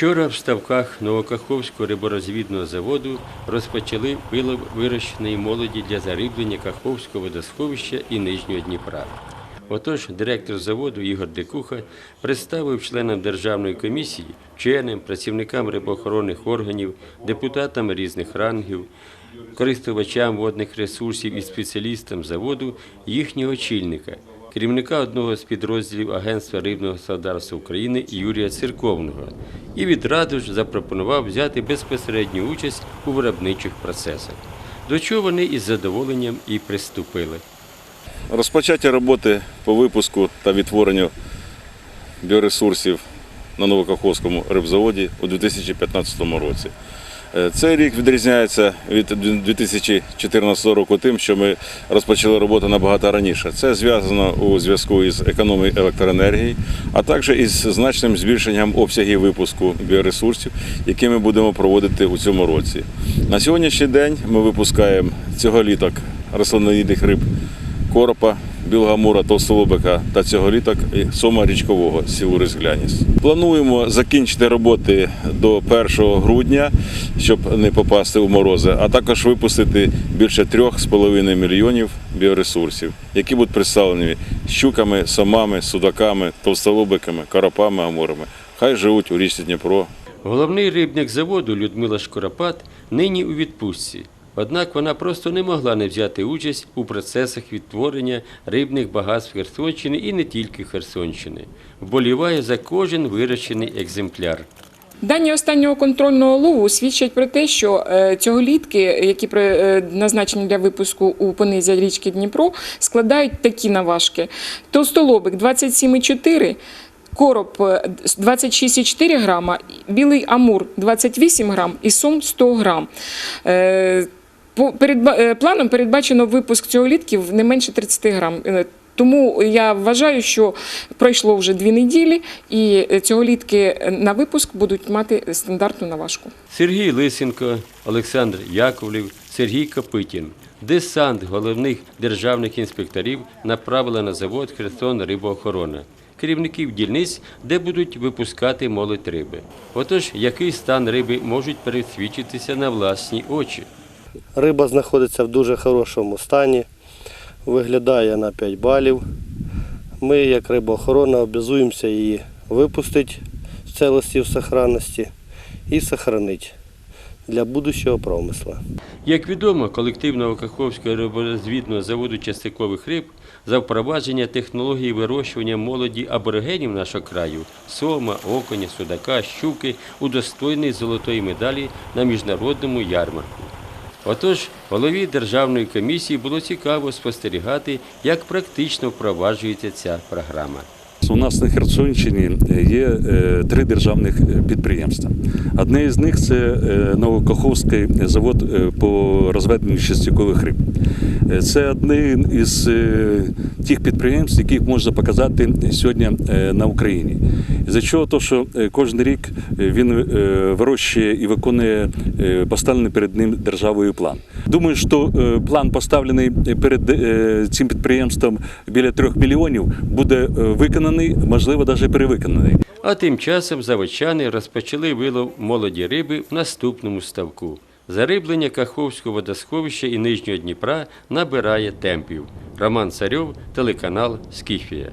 Вчора в ставках Новокаховського риборозвідного заводу розпочали вилов вирощеної молоді для зариблення Каховського водосховища і Нижнього Дніпра. Отож, директор заводу Ігор Декуха представив членам державної комісії, вченим, працівникам рибоохоронних органів, депутатам різних рангів, користувачам водних ресурсів і спеціалістам заводу їхнього очільника, керівника одного з підрозділів Агентства рибного господарства України Юрія Церковного, і відразу ж запропонував взяти безпосередню участь у виробничих процесах, до чого вони із задоволенням і приступили. Розпочаття роботи по випуску та відтворенню біоресурсів на Новокаховському рибзаводі у 2015 році. Е, Цей рік відрізняється від 2014 року тим, що ми розпочали роботу набагато раніше. Це зв'язано у зв'язку із економією електроенергії, а також із значним збільшенням обсягів випуску біоресурсів, які ми будемо проводити у цьому році. На сьогоднішній день ми випускаємо цьогolіток рослинноїдних риб коропа, білого мура, товстолобика та цьогolіток і сома річкового сілурис гляніс. Плануємо закінчити роботи до 1 грудня, щоб не попасти у морози, а також випустити більше 3,5 мільйонів біоресурсів, які будуть представлені щуками, сомами, судаками, товстолобиками, коропами, амурами. Хай живуть у річці Дніпро. Головний рибник заводу Людмила Шкоропат нині у відпустці. Однак вона просто не могла не взяти участь у процесах відтворення рибних багатств Херсонщини і не тільки Херсонщини. Вболіває за кожен вирощений екземпляр. Дані останнього контрольного лову свідчать про те, що е, цьогolітки, які е, назначені для випуску у понизя річки Дніпро, складають такі наважки. Товстолобик 27,4, короб е, 26,4 грама, білий амур 28 грам і сом 100 грам. Е, по передба- е, планом передбачено випуск цьогolітків не менше 30 грам. Е, Тому я вважаю, що пройшло вже дві неділі, і цьогolітки на випуск будуть мати стандартну наважку. Сергій Лисенко, Олександр Яковлів, Сергій Копитін. Десант головних державних інспекторів направили на завод Херсон рибоохорона. Керівників дільниць, де будуть випускати молодь риби. Отож, який стан риби можуть пересвідчитися на власні очі. Риба знаходиться в дуже хорошому стані, виглядає на 5 балів. Ми, як рибоохорона, обязуємося її випустити в цілості в сохранності і сохранити для будущого промисла. Як відомо, колектив Новокаховського риборозвідного заводу частикових риб за впровадження технології вирощування молоді аборигенів нашого краю сома, оконя, судака, щуки удостоєний золотої медалі на міжнародному ярмарку. Отож, голові державної комісії було цікаво спостерігати, як практично впроваджується ця програма. У нас на Херсонщині є е, три державних підприємства. Одне із них це е, Новокаховський завод е, по розведенню часткових риб. Е, Це одне із е, тих підприємств, яких можна показати сьогодні е, на Україні. За чого то, що е, кожен рік е, він е, вирощує і виконує е, поставлений перед ним державою план. Думаю, що е, план поставлений перед е, цим підприємством біля трьох мільйонів буде е, виконаний, можливо, навіть перевиконаний. А тим часом заводчани розпочали вилов молоді риби в наступному ставку. Зариблення Каховського водосховища і Нижнього Дніпра набирає темпів. Роман Царьов, телеканал Скіфія.